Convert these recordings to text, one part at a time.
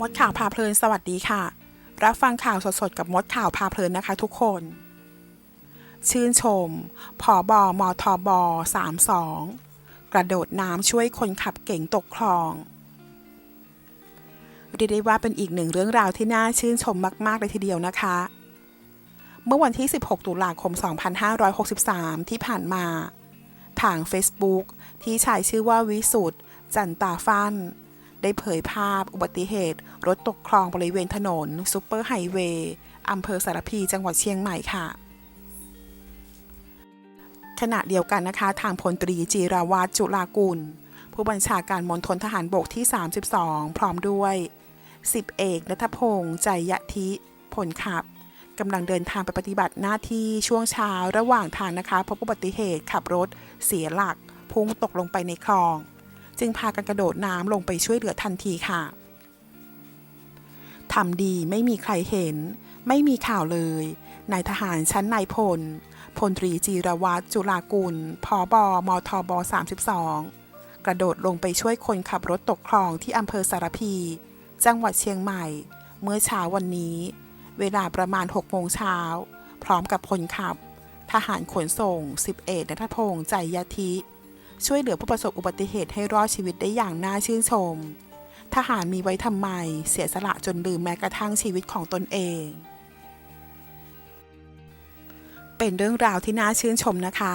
มดข่าวพาเพลินสวัสดีค่ะ รับฟังข่าวสดๆกับมดข่าวพาเพลินนะคะทุกคน ชื่นชมผอบอมทบ32 กระโดดน้ำช่วยคนขับเก่งตกคลองเรียกได้ว่าเป็นอีกหนึ่งเรื่องราวที่น่าชื่นชมมากๆเลยทีเดียวนะคะ เมื่อวันที่ 16 ตุลาคม 2563 ที่ผ่านมา ทาง Facebook ที่ใช้ชื่อว่าวิสุทธ์จันตาฟัน ได้เผยภาพอุบัติเหตุ รถตกคลองบริเวณถนนซูเปอร์ไฮเวย์อำเภอสารพีจังหวัดเชียงใหม่ค่ะขณะเดียวกันนะคะทางพลตรีจีราวัตรจุลากุล ผู้บัญชาการมณฑลทหารบกที่ 32 พร้อมด้วย10เอกนัทพงษ์ใจยะทิผลขับกำลังเดินทางไปปฏิบัติหน้าที่ช่วงเช้าระหว่างทางนะคะพบอุบัติเหตุขับรถเสียหลัก พุ่งตกลงไปในคลอง จึงพากันกระโดดน้ำลงไปช่วยเหลือทันทีค่ะทำดีไม่มีใครเห็น ไม่มีข่าวเลย นายทหารชั้นนายพล พลตรีจีรวัตรจุลากุลพอบอมทบ32 กระโดดลงไปช่วยคนขับรถตกคลองที่อำเภอสารพี จังหวัดเชียงใหม่ เมื่อเช้าวันนี้ เวลาประมาณ6โมงเช้า พร้อมกับคนขับ ทหารขนส่ง10เอกนัทพงษ์ใจยทิ ช่วยเหลือผู้ประสบอุบัติเหตุให้รอดชีวิตได้อย่างน่าชื่นชม ทหารมีไว้ทำไม เสียสละจนลืมแม้กระทั่งชีวิตของตนเอง เป็นเรื่องราวที่น่าชื่นชมนะคะ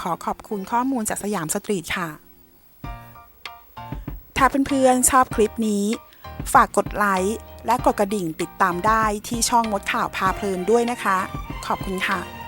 ขอขอบคุณข้อมูลจากสยามสตรีทค่ะ ถ้าเพื่อนๆชอบคลิปนี้ ฝากกดไลค์และกดกระดิ่งติดตามได้ที่ช่องมดข่าวพาเพลินด้วยนะคะ ขอบคุณค่ะ